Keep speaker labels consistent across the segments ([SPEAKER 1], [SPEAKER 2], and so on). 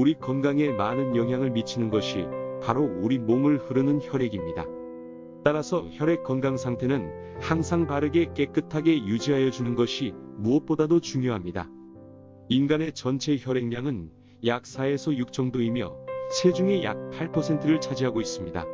[SPEAKER 1] 우리 건강에 많은 영향을 미치는 것이 바로 우리 몸을 흐르는 혈액입니다. 따라서 혈액 건강 상태는 항상 바르게 깨끗하게 유지하여 주는 것이 무엇보다도 중요합니다. 인간의 전체 혈액량은 약 4에서 6 정도이며 체중의 약 8%를 차지하고 있습니다.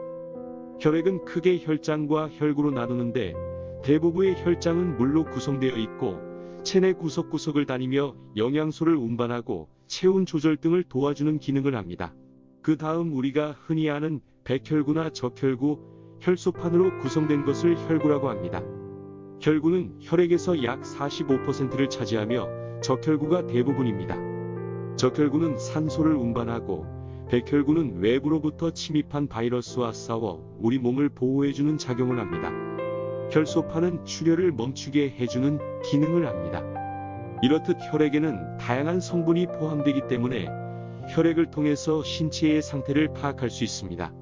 [SPEAKER 1] 혈액은 크게 혈장과 혈구로 나누는데 대부분의 혈장은 물로 구성되어 있고 체내 구석구석을 다니며 영양소를 운반하고 체온 조절 등을 도와주는 기능을 합니다. 그 다음 우리가 흔히 아는 백혈구나 적혈구, 혈소판으로 구성된 것을 혈구라고 합니다. 혈구는 혈액에서 약 45%를 차지하며 적혈구가 대부분입니다. 적혈구는 산소를 운반하고 백혈구는 외부로부터 침입한 바이러스와 싸워 우리 몸을 보호해주는 작용을 합니다. 혈소판은 출혈을 멈추게 해주는 기능을 합니다. 이렇듯 혈액에는 다양한 성분이 포함되기 때문에 혈액을 통해서 신체의 상태를 파악할 수 있습니다.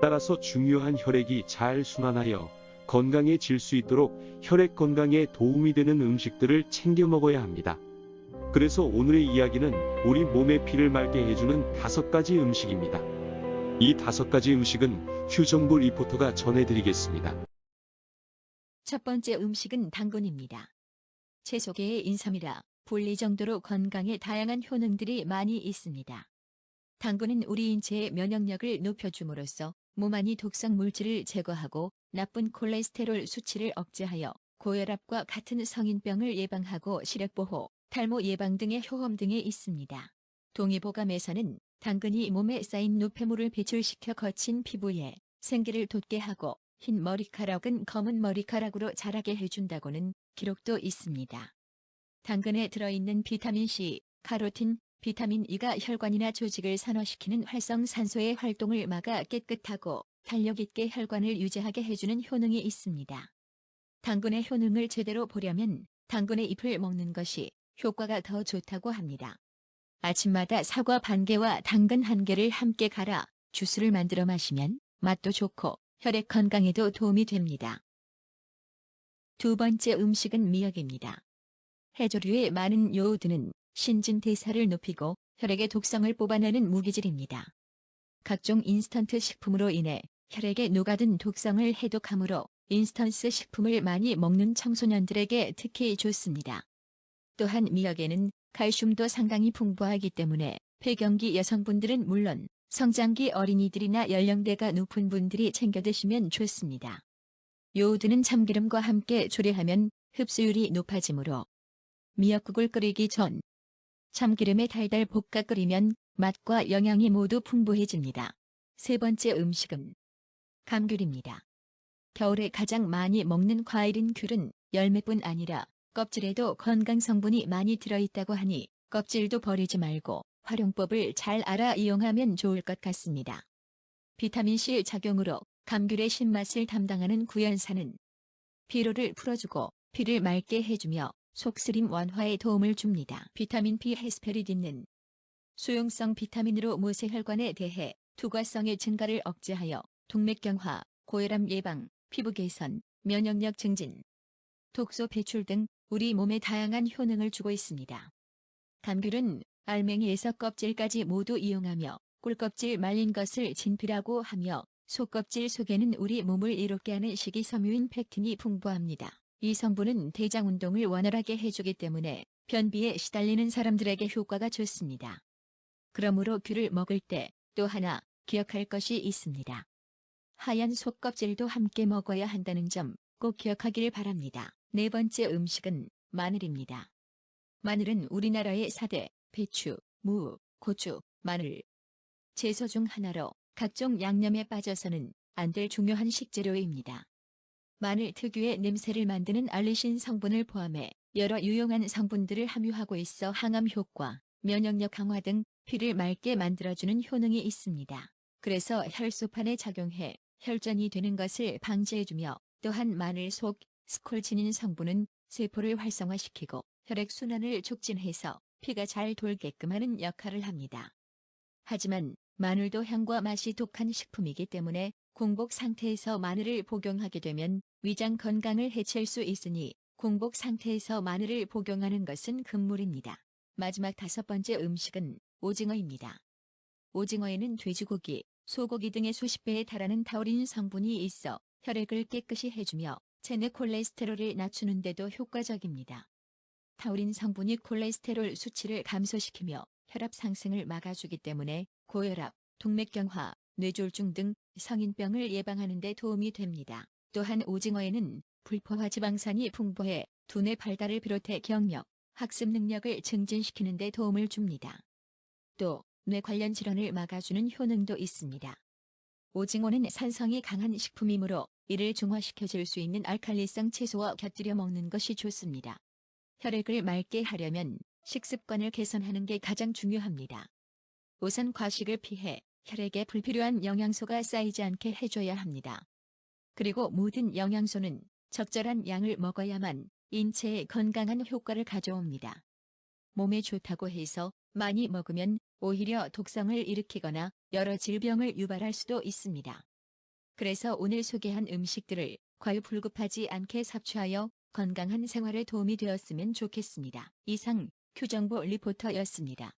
[SPEAKER 1] 따라서 중요한 혈액이 잘 순환하여 건강해질 수 있도록 혈액 건강에 도움이 되는 음식들을 챙겨 먹어야 합니다. 그래서 오늘의 이야기는 우리 몸의 피를 맑게 해주는 다섯 가지 음식입니다. 이 다섯 가지 음식은 휴정부 리포터가 전해드리겠습니다.
[SPEAKER 2] 첫 번째 음식은 당근입니다. 채소계의 인삼이라 불리 정도로 건강에 다양한 효능들이 많이 있습니다. 당근은 우리 인체의 면역력을 높여줌으로써 몸 안의 독성 물질을 제거하고 나쁜 콜레스테롤 수치를 억제하여 고혈압과 같은 성인병을 예방하고 시력보호, 탈모 예방 등의 효험 등에 있습니다. 동의보감에서는 당근이 몸에 쌓인 노폐물을 배출시켜 거친 피부에 생기를 돋게 하고 흰 머리카락은 검은 머리카락으로 자라게 해준다고는 기록도 있습니다. 당근에 들어있는 비타민C, 카로틴, 비타민 E가 혈관이나 조직을 산화시키는 활성산소의 활동을 막아 깨끗하고 탄력 있게 혈관을 유지하게 해주는 효능이 있습니다. 당근의 효능을 제대로 보려면 당근의 잎을 먹는 것이 효과가 더 좋다고 합니다. 아침마다 사과 반 개와 당근 한 개를 함께 갈아 주스를 만들어 마시면 맛도 좋고 혈액 건강에도 도움이 됩니다. 두 번째 음식은 미역입니다. 해조류의 많은 요오드는 신진대사를 높이고 혈액의 독성을 뽑아내는 무기질입니다. 각종 인스턴트 식품으로 인해 혈액에 녹아든 독성을 해독하므로 인스턴스 식품을 많이 먹는 청소년들에게 특히 좋습니다. 또한 미역에는 칼슘도 상당히 풍부하기 때문에 폐경기 여성분들은 물론 성장기 어린이들이나 연령대가 높은 분들이 챙겨 드시면 좋습니다. 요오드는 참기름과 함께 조리하면 흡수율이 높아지므로 미역국을 끓이기 전 참기름에 달달 볶아 끓이면 맛과 영양이 모두 풍부해집니다. 세 번째 음식은 감귤입니다. 겨울에 가장 많이 먹는 과일인 귤은 열매뿐 아니라 껍질에도 건강 성분이 많이 들어있다고 하니 껍질도 버리지 말고 활용법을 잘 알아 이용하면 좋을 것 같습니다. 비타민C 작용으로 감귤의 신맛을 담당하는 구연산은 피로를 풀어주고 피를 맑게 해주며 속쓰림 완화에 도움을 줍니다. 비타민 B 헤스페리딘은 수용성 비타민으로 모세혈관에 대해 투과성의 증가를 억제하여 동맥 경화, 고혈압 예방, 피부 개선, 면역력 증진, 독소 배출 등 우리 몸에 다양한 효능을 주고 있습니다. 감귤은 알맹이에서 껍질까지 모두 이용하며 꿀껍질 말린 것을 진피라고 하며 속껍질 속에는 우리 몸을 이롭게 하는 식이섬유인 팩틴이 풍부합니다. 이 성분은 대장 운동을 원활하게 해주기 때문에 변비에 시달리는 사람들에게 효과가 좋습니다. 그러므로 귤을 먹을 때 또 하나 기억할 것이 있습니다. 하얀 속껍질도 함께 먹어야 한다는 점 꼭 기억하길 바랍니다. 네 번째 음식은 마늘입니다. 마늘은 우리나라의 4대 배추, 무, 고추, 마늘, 채소 중 하나로 각종 양념에 빠져서는 안 될 중요한 식재료입니다. 마늘 특유의 냄새를 만드는 알리신 성분을 포함해 여러 유용한 성분들을 함유하고 있어 항암 효과, 면역력 강화 등 피를 맑게 만들어주는 효능이 있습니다. 그래서 혈소판에 작용해 혈전이 되는 것을 방지해주며 또한 마늘 속 스콜지닌 성분은 세포를 활성화시키고 혈액순환을 촉진해서 피가 잘 돌게끔 하는 역할을 합니다. 하지만 마늘도 향과 맛이 독한 식품이기 때문에 공복 상태에서 마늘을 복용하게 되면 위장 건강을 해칠 수 있으니 공복 상태에서 마늘을 복용하는 것은 금물입니다. 마지막 다섯 번째 음식은 오징어입니다. 오징어에는 돼지고기, 소고기 등의 수십 배에 달하는 타우린 성분이 있어 혈액을 깨끗이 해주며 체내 콜레스테롤을 낮추는 데도 효과적입니다. 타우린 성분이 콜레스테롤 수치를 감소시키며 혈압 상승을 막아주기 때문에 고혈압, 동맥경화, 뇌졸중 등 성인병을 예방하는 데 도움이 됩니다. 또한 오징어에는 불포화 지방산이 풍부해 두뇌 발달을 비롯해 경력, 학습 능력을 증진시키는 데 도움을 줍니다. 또 뇌 관련 질환을 막아주는 효능도 있습니다. 오징어는 산성이 강한 식품이므로 이를 중화시켜줄 수 있는 알칼리성 채소와 곁들여 먹는 것이 좋습니다. 혈액을 맑게 하려면 식습관을 개선하는 게 가장 중요합니다. 우선 과식을 피해 혈액에 불필요한 영양소가 쌓이지 않게 해줘야 합니다. 그리고 모든 영양소는 적절한 양을 먹어야만 인체에 건강한 효과를 가져옵니다. 몸에 좋다고 해서 많이 먹으면 오히려 독성을 일으키거나 여러 질병을 유발할 수도 있습니다. 그래서 오늘 소개한 음식들을 과유불급하지 않게 섭취하여 건강한 생활에 도움이 되었으면 좋겠습니다. 이상 규정보 리포터였습니다.